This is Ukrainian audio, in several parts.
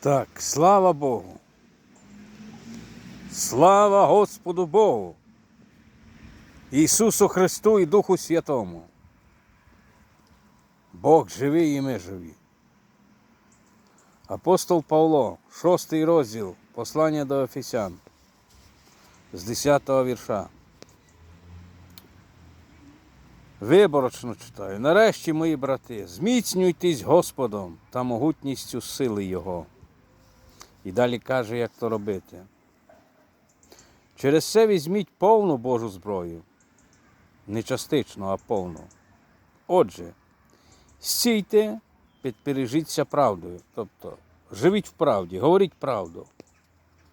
Так, слава Богу. Слава Господу Богу. Ісусу Христу і Духу Святому. Бог живий і ми живі. Апостол Павло, шостий розділ, послання до Ефесян, з 10 вірша. Виборочно читаю. Нарешті, мої брати, зміцнюйтесь Господом та могутністю сили Його. І далі каже, як то робити. Через це візьміть повну Божу зброю. Не частично, а повну. Отже, стійте, підпережіться правдою. Тобто, живіть в правді, говоріть правду.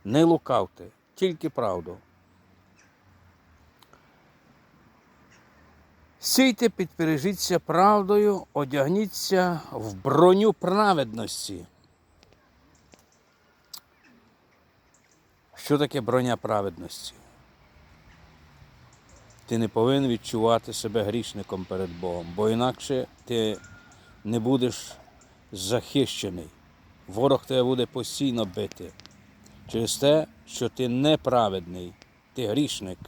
Не лукавте, тільки правду. Сійте, підпережіться правдою, одягніться в броню праведності. Що таке броня праведності? Ти не повинен відчувати себе грішником перед Богом, бо інакше ти не будеш захищений. Ворог тебе буде постійно бити через те, що ти неправедний, ти грішник.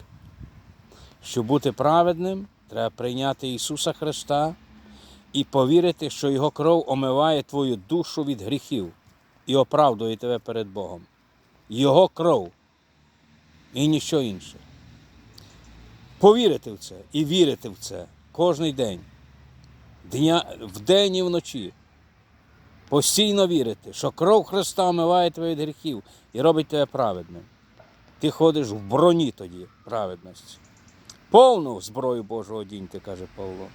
Щоб бути праведним, треба прийняти Ісуса Христа і повірити, що Його кров омиває твою душу від гріхів і оправдує тебе перед Богом. Його кров і ніщо інше. Повірити в це і вірити в це кожен день, дня, вдень і вночі. Постійно вірити, що кров Христа омиває тебе від гріхів і робить тебе праведним. Ти ходиш в броні тоді праведності. Повну зброю Божу одіньте, каже Павло.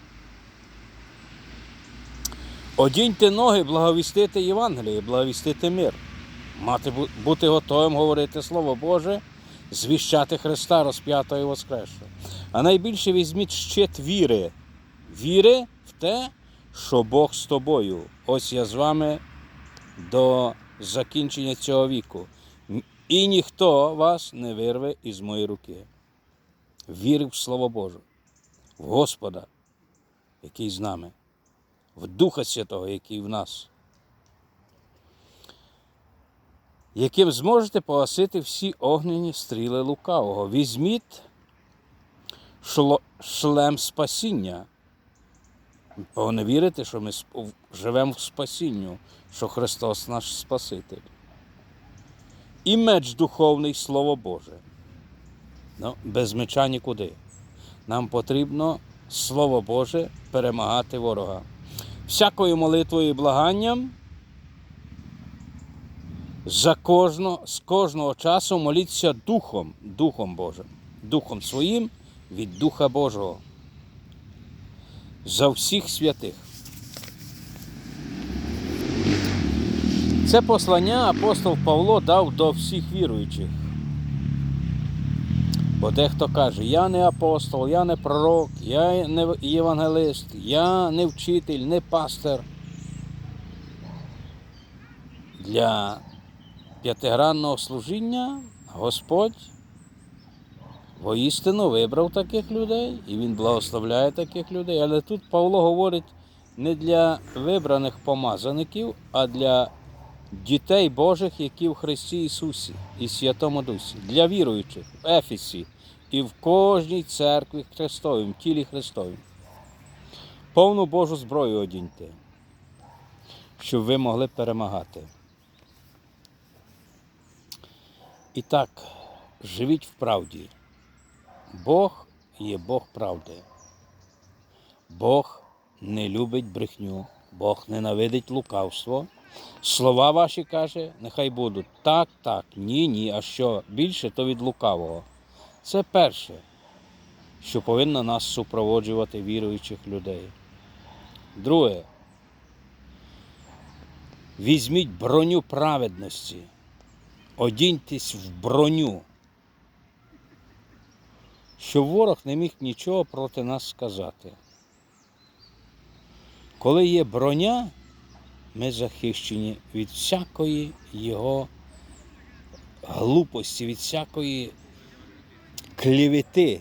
Одіньте ноги, благовістити Євангеліє, благовістити мир. Мати, бути готовим говорити Слово Боже, звіщати Христа розп'ятого і воскресшого. А найбільше візьміть щит віри. Віри в те, що Бог з тобою. Ось я з вами до закінчення цього віку. І ніхто вас не вирве із моєї руки. Віри в Слово Боже, в Господа, який з нами, в Духа Святого, який в нас. Яким зможете погасити всі огняні стріли лукавого. Візьміть шлем спасіння. Бо не вірите, що ми живемо в спасінню, що Христос наш Спаситель. І меч духовний Слово Боже. Ну, без меча нікуди. Нам потрібно Слово Боже перемагати ворога. Всякою молитвою і благанням за кожно, з кожного часу моліться Духом, Духом Божим, Духом Своїм від Духа Божого. За всіх святих. Це послання апостол Павло дав до всіх віруючих. Бо дехто каже, я не апостол, я не пророк, я не євангелист, я не вчитель, не пастир. Для п'ятигранного служіння Господь воістину вибрав таких людей і Він благословляє таких людей. Але тут Павло говорить не для вибраних помазаників, а для дітей Божих, які в Христі Ісусі і Святому Дусі, для віруючих в Ефесі і в кожній церкві Христовій, в тілі Христовім. Повну Божу зброю одіньте, щоб ви могли перемагати. І так, живіть в правді. Бог є Бог правди. Бог не любить брехню, Бог ненавидить лукавство. Слова ваші каже, нехай будуть так, так, ні, ні, а що більше, то від лукавого. Це перше, що повинно нас супроводжувати віруючих людей. Друге, візьміть броню праведності одіньтесь в броню, щоб ворог не міг нічого проти нас сказати. Коли є броня, ми захищені від всякої його глупості, від всякої клевети,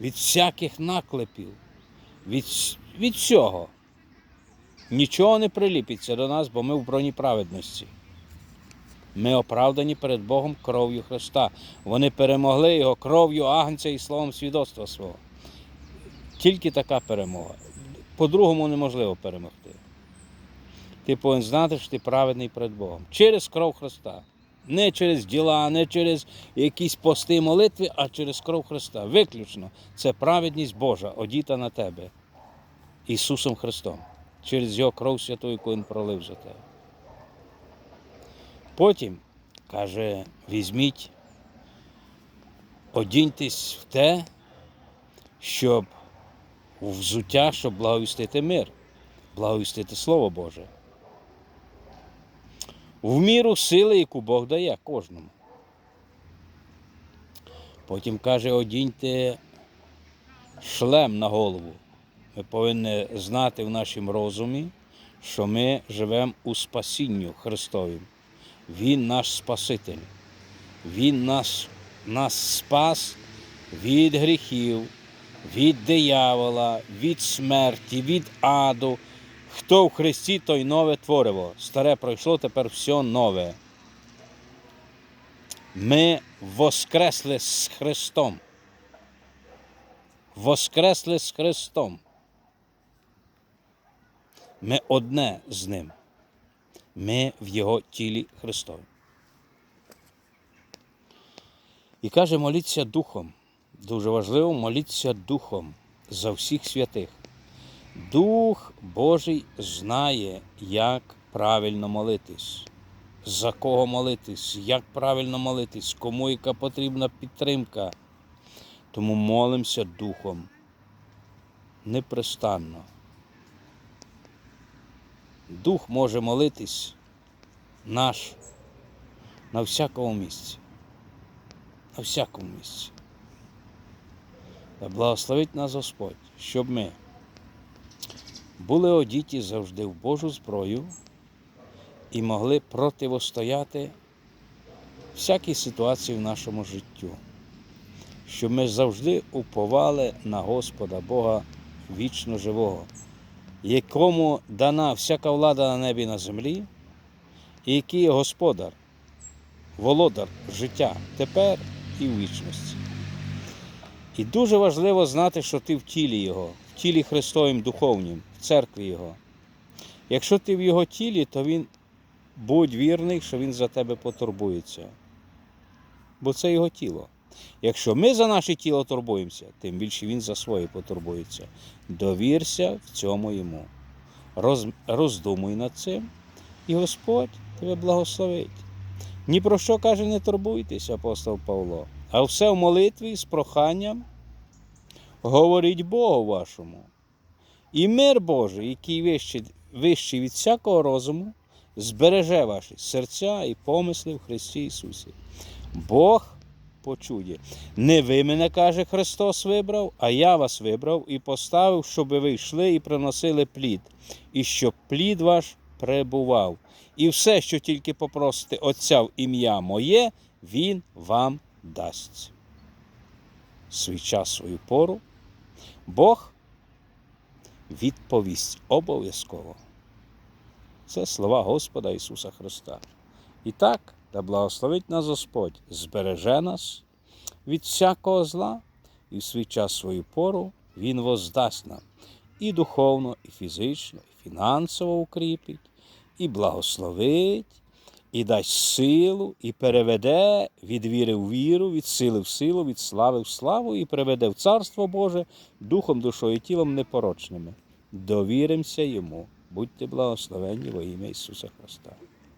від всяких наклепів, від, від всього. Нічого не приліпиться до нас, бо ми в броні праведності. Ми оправдані перед Богом кров'ю Христа. Вони перемогли його кров'ю Агнця і словом свідоцтва свого. Тільки така перемога. По-другому неможливо перемогти. Ти повинен знати, що ти праведний перед Богом. Через кров Христа. Не через діла, не через якісь пости молитви, а через кров Христа. Виключно. Це праведність Божа, одіта на тебе Ісусом Христом. Через Його кров святу, яку Він пролив за тебе. Потім каже: візьміть, одіньтесь в те, щоб взуття, щоб благовістити мир, благовістити Слово Боже. В міру сили, яку Бог дає кожному. Потім каже, одіньте шлем на голову. Ми повинні знати в нашому розумі, що ми живемо у спасінню Христовім. Він наш Спаситель. Він нас, нас спас від гріхів, від диявола, від смерті, від аду. Хто в Христі, той нове твориво. Старе пройшло, тепер все нове. Ми воскресли з Христом. Воскресли з Христом. Ми одне з Ним. Ми в Його тілі Христові. І каже, моліться Духом. Дуже важливо моліться Духом за всіх святих. Дух Божий знає, як правильно молитись, за кого молитись, як правильно молитись, кому яка потрібна підтримка. Тому молимося Духом непрестанно. Дух може молитись наш на всякому місці. На всякому місці. Та благословить нас Господь, щоб ми були одіті завжди в Божу зброю і могли противостояти всякій ситуації в нашому життю, щоб ми завжди уповали на Господа Бога вічно живого, якому дана всяка влада на небі і на землі, і який є Господар, володар життя тепер і в вічності. І дуже важливо знати, що ти в тілі Його, в тілі Христовим духовнім, в церкві Його. Якщо ти в Його тілі, то Він будь вірний, що Він за тебе потурбується. Бо це Його тіло. Якщо ми за наше тіло турбуємося, тим більше Він за своє потурбується. Довірся в цьому йому. Роз, роздумуй над цим, і Господь тебе благословить. Ні про що каже, не турбуйтесь, апостол Павло, а все в молитві з проханням говоріть Богу вашому. І мир Божий, який вищий, вищий від всякого розуму, збереже ваші серця і помисли в Христі Ісусі. Бог почує. Не ви мене, каже Христос, вибрав, а я вас вибрав і поставив, щоб ви йшли і приносили плід, і щоб плід ваш пребував. І все, що тільки попросите Отця в ім'я моє, Він вам дасть. Свій час, свою пору Бог відповість обов'язково. Це слова Господа Ісуса Христа. І так, да благословить нас Господь, збереже нас від всякого зла, і в свій час свою пору Він воздасть нам і духовно, і фізично, і фінансово укріпить, і благословить, і дасть силу, і переведе від віри в віру, від сили в силу, від слави в славу, і приведе в Царство Боже духом, душою і тілом непорочними. Довіримося йому. Будьте благословенні во ім'я Ісуса Христа.